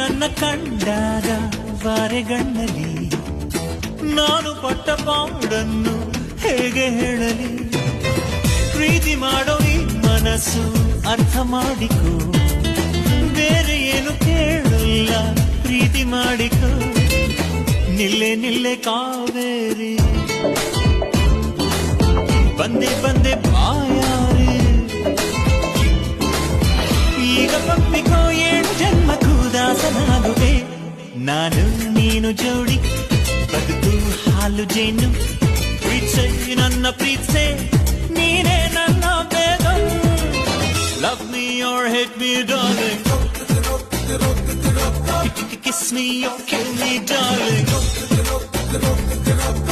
ನಿನ್ನ ಕಂಡಾಗ ವಾರೆಗಣ್ಣಲಿ ನಾನು ಪಟ್ಟ ಪಾಡನ್ನು ಹೇಗೆ ಹೇಳಲಿ? ಪ್ರೀತಿ ಮಾಡೋ ಈ ಮನಸ್ಸು ಅರ್ಥ ಮಾಡಿಕೋ. ಬೇರೆ ಏನು ಕೇಳಲ್ಲ, ಪ್ರೀತಿ ಮಾಡಿಕೋ. ನಿಲ್ಲೆ ನಿಲ್ಲೆ ಕಾವೇರಿ. ಬಂದೆ ಬಂದೆ ಬಾಯಾರಿ. ಈಗ ನಾನು ನೀನು ಜೋಡಿ ಬದುಕು ಹಾಲು ಜೇನು ಪ್ರೀತ್ಸೆ ನನ್ನ ಪ್ರೀತ್ಸೆ ನೀನೇ ನನ್ನ ಬೇಗ love me or hate me darling Kiss me or kill me, darling. Yum, yum,